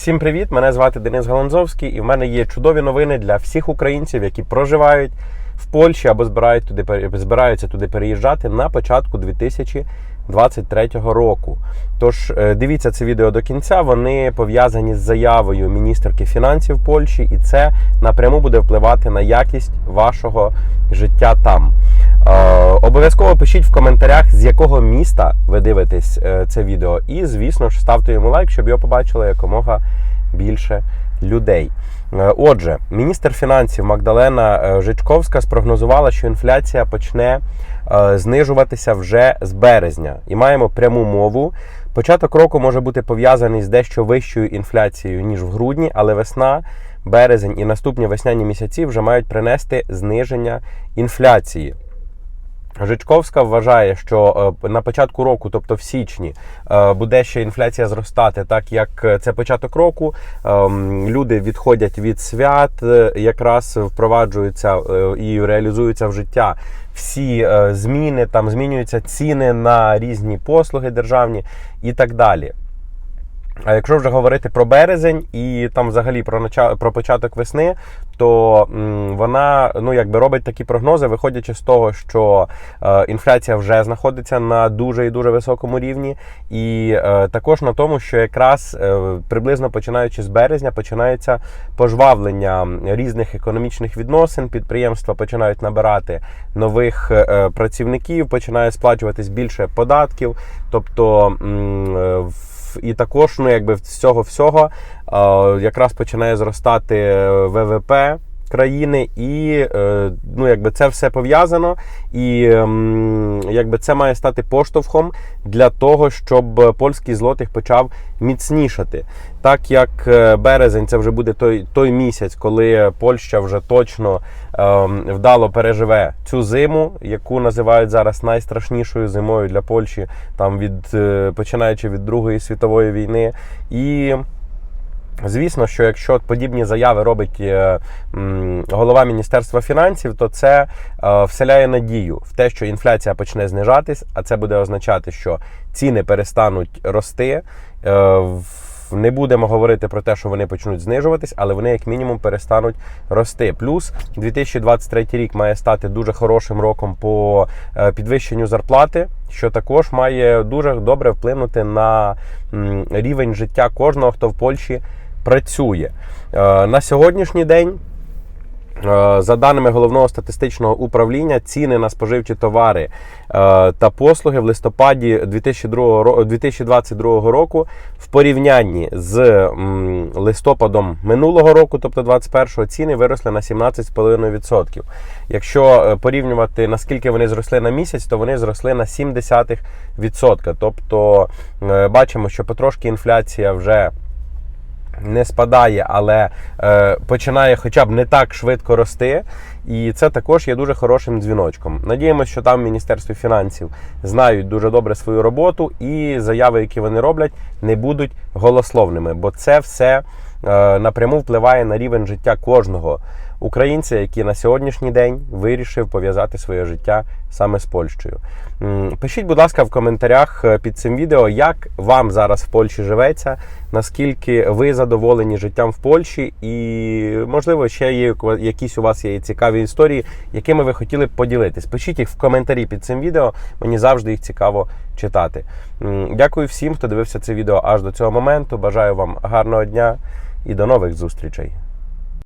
Всім привіт! Мене звати Денис Галанзовський, і в мене є чудові новини для всіх українців, які проживають в Польщі або збирають туди збираються туди переїжджати на початку 2023 року. Тож е, дивіться це відео до кінця. Вони пов'язані з заявою міністерки фінансів Польщі, і це напряму буде впливати на якість вашого життя там. Обов'язково пишіть в коментарях, з якого міста ви дивитесь е, це відео. І, звісно ж, ставте йому лайк, щоб його побачило якомога більше людей. Е, Отже, міністр фінансів Магдалена е, Жичковська спрогнозувала, що інфляція почне знижуватися вже з березня. І маємо пряму мову. Початок року може бути пов'язаний з дещо вищою інфляцією ніж в грудні, але весна, березень і наступні весняні місяці вже мають принести зниження інфляції. Жичковська вважає, що е, на початку року, тобто в січні, е, буде ще інфляція зростати, так як е, це початок року. ем, Люди відходять від свят, якраз впроваджуються і реалізуються в життя всі зміни, там змінюються ціни на різні послуги державні і так далі. А якщо вже говорити про березень і там взагалі про нача... про початок весни, то вона ну якби робить такі прогнози, виходячи з того, що е, інфляція вже знаходиться на дуже і дуже високому рівні, і е, також на тому, що якраз е, приблизно починаючи з березня починається пожвавлення різних економічних відносин. Підприємства починають набирати нових працівників, починає сплачуватись більше податків, тобто в- і також, ну якби з цього всього е, якраз починає зростати е, ВВП країни, і е, ну якби це все пов'язано, і ем, якби це має стати поштовхом для того, щоб польський злотих почав міцнішати. Так як е, березень це вже буде той, той місяць, коли Польща вже точно ем, вдало переживе цю зиму, яку називають зараз найстрашнішою зимою для Польщі, там від е, починаючи від Другої світової війни. І Звісно, що якщо подібні заяви робить е, голова Міністерства фінансів, то це е, вселяє надію в те, що інфляція почне знижатись, а це буде означати, що ціни перестануть рости. Е, Не будемо говорити про те, що вони почнуть знижуватись, але вони як мінімум перестануть рости. Плюс 2023 рік має стати дуже хорошим роком по підвищенню зарплати, що також має дуже добре вплинути на рівень життя кожного, хто в Польщі працює. Е, На сьогоднішній день. е, За даними головного статистичного управління, ціни на споживчі товари е, та послуги в листопаді 2022 року в порівнянні з листопадом минулого року, тобто 21-го, ціни виросли на 17,5%. Якщо порівнювати наскільки вони зросли на місяць, то вони зросли на 0,7%. Тобто бачимо, що потрошки інфляція вже не спадає, але е, починає хоча б не так швидко рости. І це також є дуже хорошим дзвіночком. Надіємося, що там в Міністерстві фінансів знають дуже добре свою роботу, і заяви, які вони роблять, не будуть голословними, бо це все е, напряму впливає на рівень життя кожного українця, який на сьогоднішній день вирішив пов'язати своє життя саме з Польщею. Пишіть, будь ласка, в коментарях е, під цим відео, як вам зараз в Польщі живеться, наскільки ви задоволені життям в Польщі, і можливо ще є якісь у вас є цікаві історії, якими ви хотіли б поділитись. Пишіть їх в коментарі під цим відео. Мені завжди їх цікаво читати. Дякую всім, хто дивився це відео аж до цього моменту. Бажаю вам гарного дня і до нових зустрічей.